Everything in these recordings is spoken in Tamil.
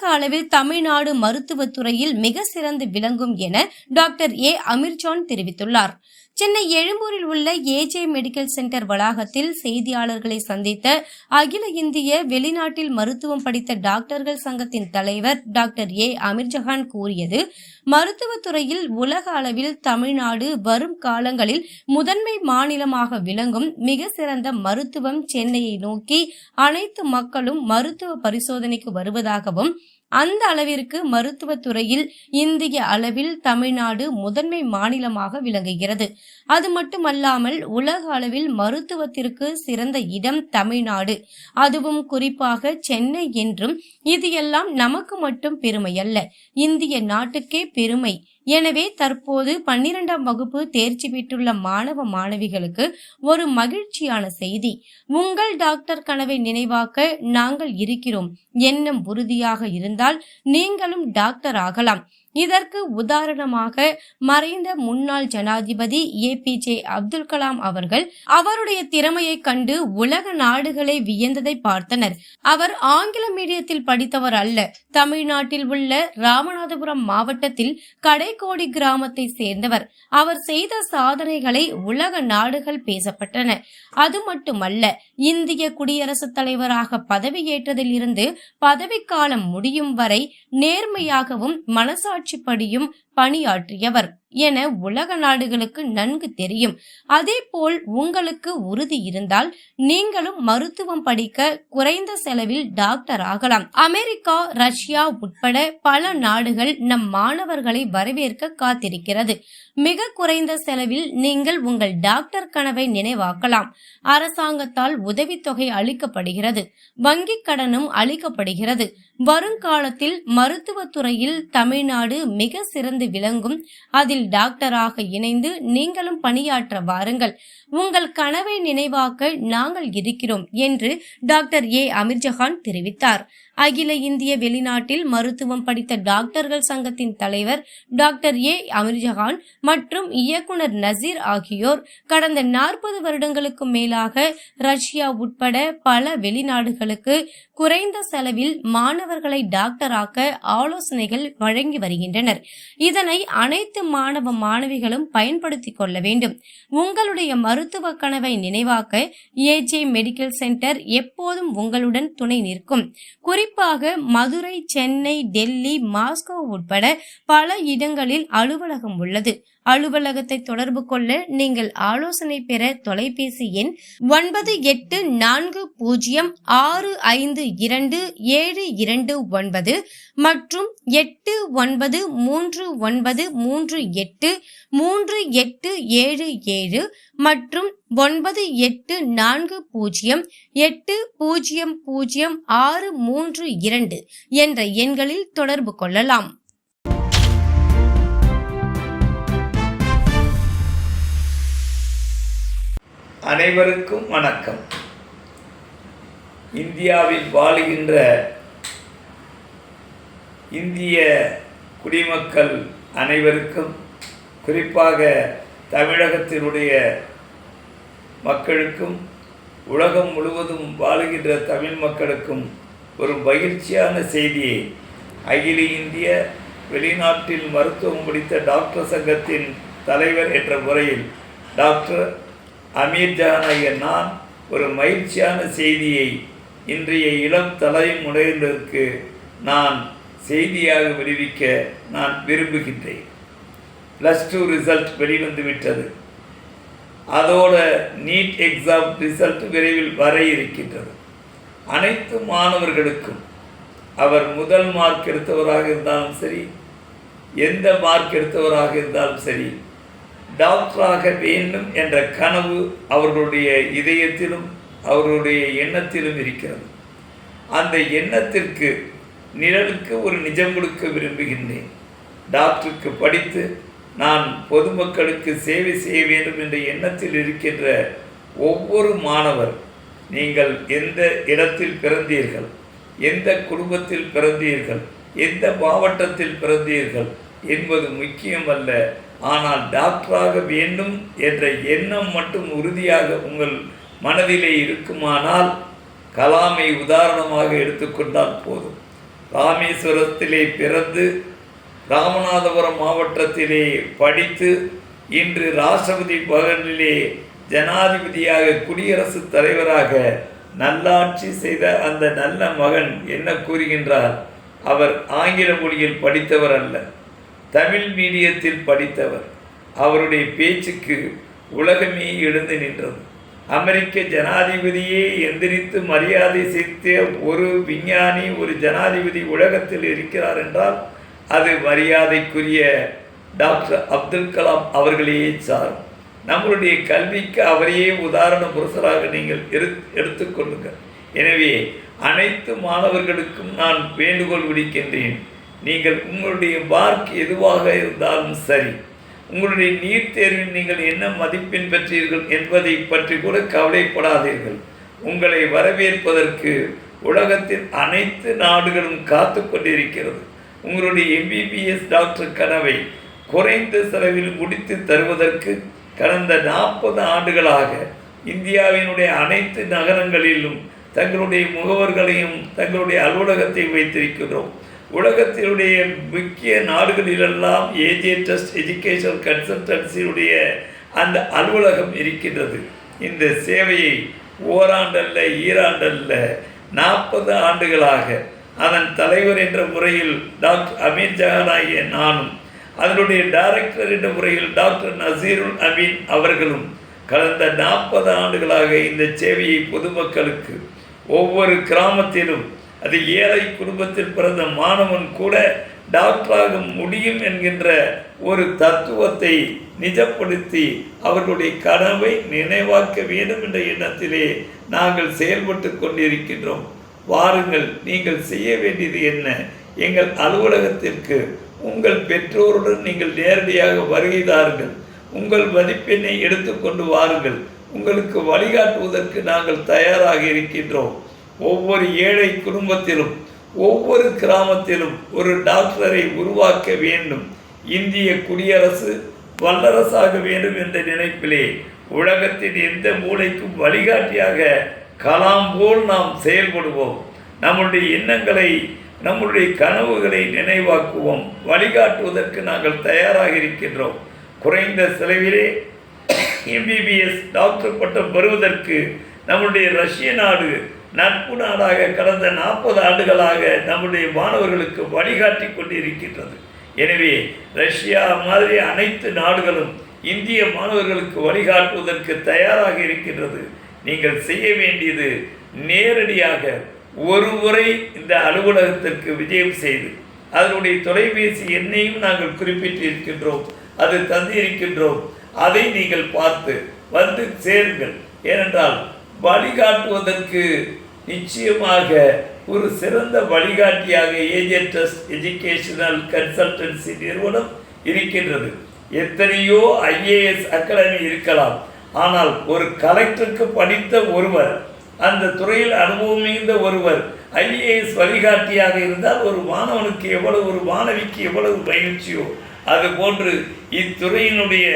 உலக அளவில் தமிழ்நாடு மருத்துவத் துறையில் மிக சிறந்து விளங்கும் என டாக்டர் ஏ அமீர்ஜான் தெரிவித்துள்ளார். சென்னை எழும்பூரில் உள்ள ஏஜே மெடிக்கல் சென்டர் வளாகத்தில் செய்தியாளர்களை சந்தித்த அகில இந்திய வெளிநாட்டில் மருத்துவம் படித்த டாக்டர்கள் சங்கத்தின் தலைவர் டாக்டர் ஏ. அமீர்ஜஹான் கூறியது மருத்துவத்துறையில் உலக அளவில் தமிழ்நாடு வரும் காலங்களில் முதன்மை மாநிலமாக விளங்கும் மிக சிறந்த மருத்துவம் சென்னையை நோக்கி அனைத்து மக்களும் மருத்துவ பரிசோதனைக்கு வருவதாகவும் அந்த அளவிற்கு மருத்துவத்துறையில் இந்திய அளவில் தமிழ்நாடு முதன்மை மாநிலமாக விளங்குகிறது. அது மட்டுமல்லாமல் உலக அளவில் மருத்துவத்திற்கு சிறந்த இடம் தமிழ்நாடு. அதுவும் குறிப்பாக சென்னை என்றும் இது எல்லாம் நமக்கு மட்டும் பெருமை அல்ல இந்திய நாட்டுக்கே பெருமை. எனவே தற்போது பன்னிரெண்டாம் வகுப்பு தேர்ச்சி பெற்றுள்ள மாணவ மாணவிகளுக்கு ஒரு மகிழ்ச்சியான செய்தி. உங்கள் டாக்டர் கனவை நினைவாக்க நாங்கள் இருக்கிறோம். எண்ணம் உறுதியாக இருந்தால் நீங்களும் டாக்டர் ஆகலாம். இதற்கு உதாரணமாக மறைந்த முன்னாள் ஜனாதிபதி A P J Abdul Kalam அவர்கள் அவருடைய திறமையை கண்டு உலக நாடுகளை வியந்ததை பார்த்தனர். அவர் ஆங்கில மீடியத்தில் படித்தவர் அல்ல. தமிழ்நாட்டில் உள்ள ராமநாதபுரம் மாவட்டத்தில் கடைக்கோடி கிராமத்தை சேர்ந்தவர். அவர் செய்த சாதனைகளை உலக நாடுகள் பேசப்பட்டன. அது மட்டுமல்ல இந்திய குடியரசுத் தலைவராக பதவியேற்றதில் இருந்து பதவிக்காலம் முடியும் வரை நேர்மையாகவும் மனசாட்சிப்படியும் பணியாற்றியவர் என உலக நாடுகளுக்கு நன்கு தெரியும். அதே போல் உங்களுக்கு உறுதி இருந்தால் நீங்களும் மருத்துவம் படிக்க குறைந்த செலவில் டாக்டர் ஆகலாம். அமெரிக்கா ரஷ்யா உட்பட பல நாடுகள் நம் மாணவர்களை வரவேற்க காத்திருக்கிறது. மிக குறைந்த செலவில் நீங்கள் உங்கள் டாக்டர் கனவை நினைவாக்கலாம். அரசாங்கத்தால் உதவித்தொகை அளிக்கப்படுகிறது. வங்கிக் கடனும் அளிக்கப்படுகிறது. வருங்காலத்தில் மருத்துவத்துறையில் தமிழ்நாடு மிக சிறந்து விளங்கும். அதில் டாக்டராக இணைந்து நீங்களும் பணியாற்ற வாருங்கள். உங்கள் கனவை நினைவாக்க நாங்கள் இருக்கிறோம் என்று டாக்டர் ஏ. அமீர்ஜஹான் தெரிவித்தார். அகில இந்திய வெளிநாட்டில் மருத்துவம் படித்த டாக்டர்கள் சங்கத்தின் தலைவர் டாக்டர் ஏ. அமீர்ஜஹான் மற்றும் இயக்குனர் நசீர் ஆகியோர் கடந்த நாற்பது வருடங்களுக்கு மேலாக ரஷ்யா உட்பட பல வெளிநாடுகளுக்கு குறைந்த செலவில் மாணவர்களை டாக்டராக்க ஆலோசனைகள் வழங்கி வருகின்றனர். இதனை அனைத்து மாணவ மாணவிகளும் பயன்படுத்திக் கொள்ள வேண்டும். உங்களுடைய மருத்துவ கனவை நினைவாக்க ஏஜே மெடிக்கல் சென்டர் எப்போதும் உங்களுடன் துணை நிற்கும். குறிப்பாக மதுரை சென்னை டெல்லி மாஸ்கோ உட்பட பல இடங்களில் அலுவலகம் உள்ளது. அலுவலகத்தை தொடர்பு கொள்ள நீங்கள் ஆலோசனை பெற தொலைபேசி எண் ஒன்பது எட்டு நான்கு பூஜ்ஜியம் ஆறு ஐந்து இரண்டு ஏழு இரண்டு ஒன்பது மற்றும் எட்டு ஒன்பது மூன்று ஒன்பது மூன்று எட்டு மூன்று எட்டு ஏழு ஏழு மற்றும் ஒன்பது எட்டு நான்கு பூஜ்ஜியம் எட்டு பூஜ்ஜியம் பூஜ்ஜியம் ஆறு மூன்று இரண்டு என்ற எண்களில் தொடர்பு கொள்ளலாம். அனைவருக்கும் வணக்கம். இந்தியாவில் வாழுகின்ற இந்திய குடிமக்கள் அனைவருக்கும் குறிப்பாக தமிழகத்தினுடைய மக்களுக்கும் உலகம் முழுவதும் வாழுகின்ற தமிழ் மக்களுக்கும் ஒரு மகிழ்ச்சியான செய்தியை அகில இந்திய வெளிநாட்டில் மருத்துவம் முடித்த டாக்டர் சங்கத்தின் தலைவர் என்ற முறையில் டாக்டர் அமீர் ஜானாகிய நான் ஒரு மகிழ்ச்சியான செய்தியை இன்றைய இளம் தலைமுறையினருக்கு நான் செய்தியாக விடுவிக்க நான் விரும்புகின்றேன். ப்ளஸ் டூ ரிசல்ட் வெளிவந்து விட்டது. அதோட நீட் எக்ஸாம் ரிசல்ட் விரைவில் வர இருக்கின்றது. அனைத்து மாணவர்களுக்கும் அவர் முதல் மார்க் எடுத்தவராக இருந்தாலும் சரி எந்த மார்க் எடுத்தவராக இருந்தாலும் சரி டாக்டராக வேண்டும் என்ற கனவு அவர்களுடைய இதயத்திலும் அவர்களுடைய எண்ணத்திலும் இருக்கிறது. அந்த எண்ணத்திற்கு நிழலுக்கு ஒரு நிஜம் கொடுக்க விரும்புகின்றேன். டாக்டருக்கு படித்து நான் பொதுமக்களுக்கு சேவை செய்ய வேண்டும் என்ற எண்ணத்தில் இருக்கின்ற ஒவ்வொரு மாணவர் நீங்கள் எந்த இடத்தில் பிறந்தீர்கள் எந்த குடும்பத்தில் பிறந்தீர்கள் எந்த மாவட்டத்தில் பிறந்தீர்கள் என்பது முக்கியமல்ல. ஆனால் டாக்டராக வேண்டும் என்ற எண்ணம் மட்டும் உறுதியாக உங்கள் மனதிலே இருக்குமானால் கலாமை உதாரணமாக எடுத்துக்கொண்டால் போதும். ராமேஸ்வரத்திலே பிறந்து ராமநாதபுரம் மாவட்டத்திலே படித்து இன்று ராஷ்டிரபதி பவனிலே ஜனாதிபதியாக குடியரசுத் தலைவராக நல்லாட்சி செய்த அந்த நல்ல மகன் என்ன கூறுகின்றார்? அவர் ஆங்கில மொழியில் படித்தவர் அல்ல. தமிழ் மீடியத்தில் படித்தவர். அவருடைய பேச்சுக்கு உலகமே எழுந்து நின்றது. அமெரிக்க ஜனாதிபதியே எந்திரித்து மரியாதை செய்த ஒரு விஞ்ஞானி ஒரு ஜனாதிபதி உலகத்தில் இருக்கிறார் என்றால் அது மரியாதைக்குரிய டாக்டர் அப்துல் கலாம் அவர்களையே சாரும் நம்மளுடைய கல்விக்கு அவரையே உதாரண புருஷராக நீங்கள் எடு எடுத்துக்கொள்ளுங்கள் எனவே அனைத்து மாணவர்களுக்கும் நான் வேண்டுகோள் விடுக்கின்றேன். நீங்கள் உங்களுடைய மார்க் எதுவாக இருந்தாலும் சரி உங்களுடைய நீட் தேர்வில் நீங்கள் என்ன மதிப்பெண் பெற்றீர்கள் என்பதை பற்றி கூட கவலைப்படாதீர்கள். உங்களை வரவேற்பதற்கு உலகத்தின் அனைத்து நாடுகளும் காத்து கொண்டிருக்கிறது. உங்களுடைய எம்பிபிஎஸ் டாக்டர் கனவை குறைந்த செலவில் முடித்து தருவதற்கு கடந்த நாற்பது ஆண்டுகளாக இந்தியாவினுடைய அனைத்து நகரங்களிலும் தங்களுடைய முகவர்களையும் தங்களுடைய அலுவலகத்தை வைத்திருக்கிறோம். உலகத்தினுடைய முக்கிய நாடுகளிலெல்லாம் ஏஜே ட்ரஸ்ட் எஜுகேஷன் கன்சல்டன்சியுடைய அந்த அலுவலகம் இருக்கின்றது. இந்த சேவையை ஓராண்டல்ல ஈராண்டல்ல நாற்பது ஆண்டுகளாக அதன் தலைவர் என்ற முறையில் டாக்டர் அமீர் ஜஹான் ஆகிய நானும் அதனுடைய டைரக்டர் என்ற முறையில் டாக்டர் நசீருல் அமீன் அவர்களும் கடந்த நாற்பது ஆண்டுகளாக இந்த சேவையை பொதுமக்களுக்கு ஒவ்வொரு கிராமத்திலும் அது ஏழை குடும்பத்தில் பிறந்த மாணவன் கூட டாக்டராக முடியும் என்கின்ற ஒரு தத்துவத்தை நிஜப்படுத்தி அவர்களுடைய கனவை நினைவாக்க வேண்டும் என்ற எண்ணத்திலே நாங்கள் செயல்பட்டு கொண்டிருக்கின்றோம். வாருங்கள் நீங்கள் செய்ய வேண்டியது என்ன? எங்கள் அலுவலகத்திற்கு உங்கள் பெற்றோருடன் நீங்கள் நேரடியாக வருகை தாருங்கள். உங்கள் மதிப்பெண்ணை எடுத்துக்கொண்டு வாருங்கள். உங்களுக்கு வழிகாட்டுவதற்கு நாங்கள் தயாராக இருக்கின்றோம். ஒவ்வொரு ஏழை குடும்பத்திலும் ஒவ்வொரு கிராமத்திலும் ஒரு டாக்டரை உருவாக்க வேண்டும். இந்திய குடியரசு வல்லரசாக வேண்டும் என்ற நினைப்பிலே உலகத்தின் எந்த மூலைக்கும் வழிகாட்டியாக கலாம் போல் நாம் செயல்படுவோம். நம்முடைய எண்ணங்களை நம்முடைய கனவுகளை நினைவாக்குவோம். வழிகாட்டுவதற்கு நாங்கள் தயாராக இருக்கின்றோம். குறைந்த செலவிலே எம்பிபிஎஸ் டாக்டர் பட்டம் பெறுவதற்கு நம்முடைய ரஷ்ய நாடு நட்பு நாடாக கடந்த நாற்பது ஆண்டுகளாக நம்முடைய மாணவர்களுக்கு வழிகாட்டி கொண்டிருக்கின்றது. எனவே ரஷ்யா மாதிரி அனைத்து நாடுகளும் இந்திய மாணவர்களுக்கு வழிகாட்டுவதற்கு தயாராக இருக்கின்றது. நீங்கள் செய்ய வேண்டியது நேரடியாக ஒரு முறை இந்த அலுவலகத்திற்கு விஜயம் செய்து அதனுடைய தொலைபேசி எண்ணையும் நாங்கள் குறிப்பிட்டிருக்கின்றோம் அது தந்திருக்கின்றோம். அதை நீங்கள் பார்த்து வந்து சேருங்கள். ஏனென்றால் வழிகாட்டுவதற்கு நிச்சயமாக ஒரு சிறந்த வழிகாட்டியாக ஏஜே ட்ரஸ்ட் எஜுகேஷனல் கன்சல்டன்சி நிறுவனம் இருக்கின்றது. எத்தனையோ ஐஏஎஸ் அகாடமி இருக்கலாம். ஆனால் ஒரு கலெக்டருக்கு படித்த ஒருவர் அந்த துறையில் அனுபவம் மிகுந்த ஒருவர் ஐஏஎஸ் வழிகாட்டியாக இருந்தால் ஒரு மாணவனுக்கு எவ்வளவு ஒரு மாணவிக்கு எவ்வளவு மகிழ்ச்சியோ அதுபோன்று இத்துறையினுடைய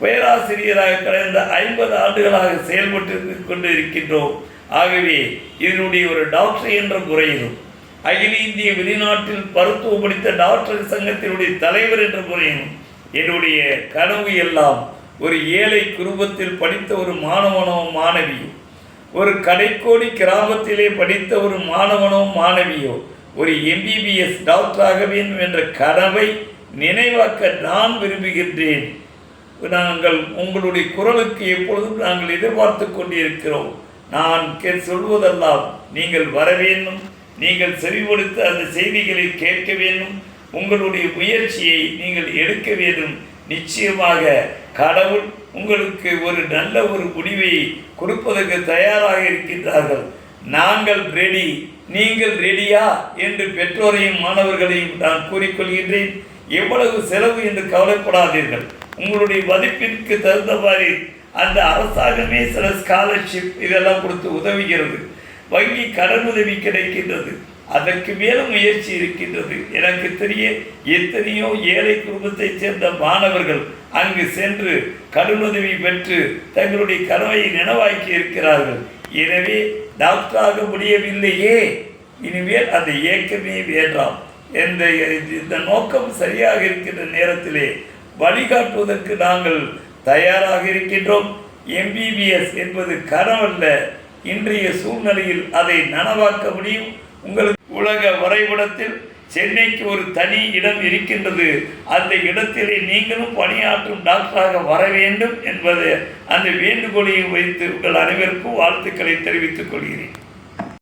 பேராசிரியராக கடந்த ஐம்பது ஆண்டுகளாக செயல்பட்டு கொண்டு இருக்கின்றோம் ஆகவே இதனுடைய ஒரு டாக்டர் என்ற முறையிலும் அகில இந்திய வெளிநாட்டில் மருத்துவம் படித்த டாக்டர் சங்கத்தினுடைய தலைவர் என்ற முறையிலும் என்னுடைய கனவு எல்லாம் ஒரு ஏழை குடும்பத்தில் படித்த ஒரு மாணவனோ மாணவியோ ஒரு கடைக்கோடி கிராமத்திலே படித்த ஒரு மாணவனோ மாணவியோ ஒரு எம்பிபிஎஸ் டாக்டராக வேண்டும் என்ற கனவை நினைவாக்க நான் விரும்புகின்றேன். நாங்கள் உங்களுடைய குரலுக்கு எப்பொழுதும் நாங்கள் எதிர்பார்த்து கொண்டிருக்கிறோம். நான் கே- சொல்வதெல்லாம் நீங்கள் வர வேண்டும். நீங்கள் செவிமடுத்து அந்த செய்திகளை கேட்க வேண்டும். உங்களுடைய முயற்சியை நீங்கள் எடுக்க வேண்டும். நிச்சயமாக கடவுள் உங்களுக்கு ஒரு நல்ல ஒரு முடிவை கொடுப்பதற்கு தயாராக இருக்கின்றார்கள். நாங்கள் ரெடி நீங்கள் ரெடியா என்று பெற்றோரையும் மாணவர்களையும் நான் கூறிக்கொள்கின்றேன். எவ்வளவு செலவு என்று கவலைப்படாதீர்கள். உங்களுடைய மதிப்பிற்கு தகுந்த மாதிரி அந்த அரசாங்கமே சில ஸ்காலர்ஷிப் இதெல்லாம் கொடுத்து உதவுகிறது. வங்கி கடன் உதவி கிடைக்கின்றது. அதற்கு மேலும் முயற்சி இருக்கின்றது. எனக்கு தெரிய எத்தனையோ ஏழை குடும்பத்தைச் சேர்ந்த மாணவர்கள் அங்கு சென்று கடனுதவி பெற்று தங்களுடைய கனவை நினைவாக்கி இருக்கிறார்கள். எனவே டாக்டராக முடியவில்லையே. இனிமேல் அந்த இயக்கமே வேண்டாம். என்ற இந்த நோக்கம் சரியாக இருக்கின்ற நேரத்திலே வழிகாட்டுவதற்கு நாங்கள் தயாராக இருக்கின்றோம். எம்பிபிஎஸ் என்பது கனவல்ல. இன்றைய சூழ்நிலையில் அதை நனவாக்க முடியும். உங்களுக்கு உலக வரைபடத்தில் சென்னைக்கு ஒரு தனி இடம் இருக்கின்றது. அந்த இடத்திலே நீங்களும் பணியாற்றும் டாக்டராக வர வேண்டும் என்பது அந்த வேண்டுகோளையும் வைத்து உங்கள் அனைவருக்கும் வாழ்த்துக்களை தெரிவித்துக் கொள்கிறேன்.